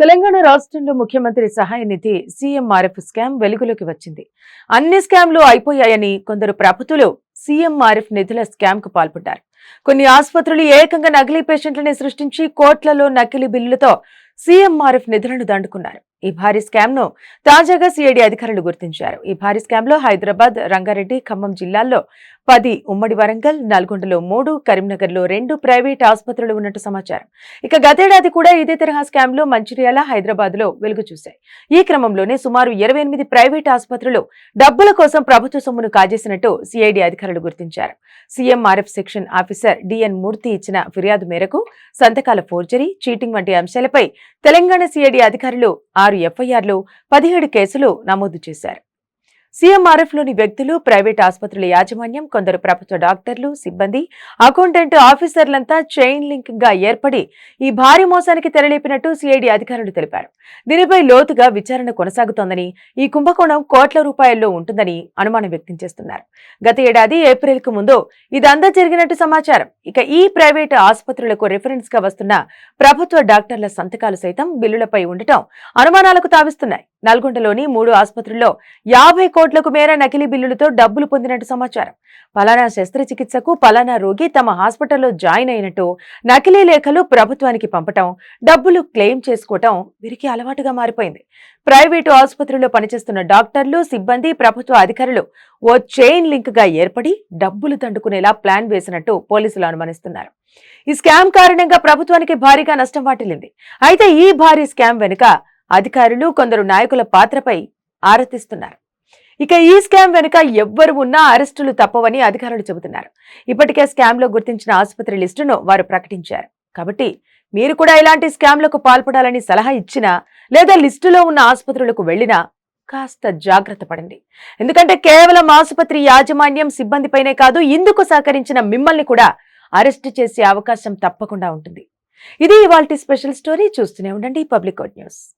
తెలంగాణ రాష్ట్రంలో ముఖ్యమంత్రి సహాయ నిధి సీఎంఆర్ఎఫ్ స్కామ్ వెలుగులోకి వచ్చింది. అన్ని స్కామ్లు అయిపోయాయని కొందరు ప్రభుత్వలు సీఎంఆర్ఎఫ్ నిధుల స్కామ్కు పాల్పడ్డారు. కొన్ని ఆసుపత్రులు ఏకంగా నకిలీ పేషెంట్లని సృష్టించి కోట్లలో నకిలీ బిల్లులతో సీఎంఆర్ఎఫ్ నిధులను దండుకున్నారు. ఈ భారీ స్కామ్ను తాజాగా సిఐడి అధికారులు గుర్తించారు. ఈ భారీ స్కామ్లో హైదరాబాద్ రంగారెడ్డి ఖమ్మం జిల్లాల్లో పది ఉమ్మడి వరంగల్ నల్గొండలో మూడు కరీంనగర్లో రెండు ప్రైవేట్ ఆసుపత్రులు ఉన్నట్టు సమాచారం. ఇక గతేడాది కూడా ఇదే తరహా స్కామ్లు మంచిర్యాల హైదరాబాద్లో వెలుగు చూశాయి. ఈ క్రమంలోనే సుమారు ఇరవై ఎనిమిది ప్రైవేట్ ఆసుపత్రులు డబ్బుల కోసం ప్రభుత్వ సొమ్మును కాజేసినట్టు సిఐడి అధికారులు గుర్తించారు. CMRF section officer DN Murthy ఇచ్చిన ఫిర్యాదు మేరకు సంతకాల ఫోర్జరీ చీటింగ్ వంటి అంశాలపై తెలంగాణ సిఐడి అధికారులు ఆరు ఎఫ్ఐఆర్లు పదిహేడు కేసులు నమోదు చేశారు. లోని వ్యక్తులు ప్రైవేట్ ఆసుపత్రుల యాజమాన్యం కొందరు ప్రభుత్వ డాక్టర్లు సిబ్బంది అకౌంటెంట్ ఆఫీసర్లంతా చైన్ లింక్గా ఏర్పడి ఈ భారీ మోసానికి తెరలేపినట్టు సిఐడి అధికారులు తెలిపారు. దీనిపై లోతుగా విచారణ కొనసాగుతోందని ఈ కుంభకోణం కోట్ల రూపాయల్లో ఉంటుందని అనుమానం వ్యక్తం చేస్తున్నారు. గత ఏడాది ఏప్రిల్కు ముందు ఇదంతా జరిగినట్టు సమాచారం. ఇక ఈ ప్రైవేట్ ఆసుపత్రులకు రిఫరెన్స్గా వస్తున్న ప్రభుత్వ డాక్టర్ల సంతకాలు సైతం బిల్లులపై ఉండటం అనుమానాలకు తావిస్తున్నాయి. నల్గొండలోని మూడు ఆసుపత్రుల్లో యాభై కోట్లకు మేర నకిలీ బిల్లులతో డబ్బులు పొందినట్టు సమాచారం. పలానా శస్త్రచికిత్సకు పలానా రోగి తమ హాస్పిటల్లో జాయిన్ అయినట్టు నకిలీ లేఖలు ప్రభుత్వానికి పంపటం డబ్బులు క్లెయిమ్ చేసుకోవటం వీరికి అలవాటుగా మారిపోయింది. ప్రైవేటు ఆసుపత్రిలో పనిచేస్తున్న డాక్టర్లు సిబ్బంది ప్రభుత్వ అధికారులు ఓ చైన్ లింక్గా ఏర్పడి డబ్బులు దండుకునేలా ప్లాన్ వేసినట్టు పోలీసులు అనుమానిస్తున్నారు. ఈ స్కామ్ కారణంగా ప్రభుత్వానికి భారీగా నష్టం వాటిల్లింది. అయితే ఈ భారీ స్కామ్ వెనుక అధికారులు కొందరు నాయకుల పాత్రపై ఆరతిస్తున్నారు. ఇక ఈ స్కామ్ వెనుక ఎవ్వరు ఉన్నా అరెస్టులు తప్పవని అధికారులు చెబుతున్నారు. ఇప్పటికే స్కామ్లో గుర్తించిన ఆసుపత్రి లిస్టును వారు ప్రకటించారు. కాబట్టి మీరు కూడా ఇలాంటి స్కామ్లకు పాల్పడాలని సలహా ఇచ్చినా లేదా లిస్టులో ఉన్న ఆసుపత్రులకు వెళ్ళినా కాస్త జాగ్రత్త పడండి. ఎందుకంటే కేవలం ఆసుపత్రి యాజమాన్యం సిబ్బందిపైనే కాదు ఇందుకు సహకరించిన మిమ్మల్ని కూడా అరెస్ట్ చేసే అవకాశం తప్పకుండా ఉంటుంది. ఇది ఇవాళ స్పెషల్ స్టోరీ. చూస్తూనే ఉండండి పబ్లిక్ న్యూస్.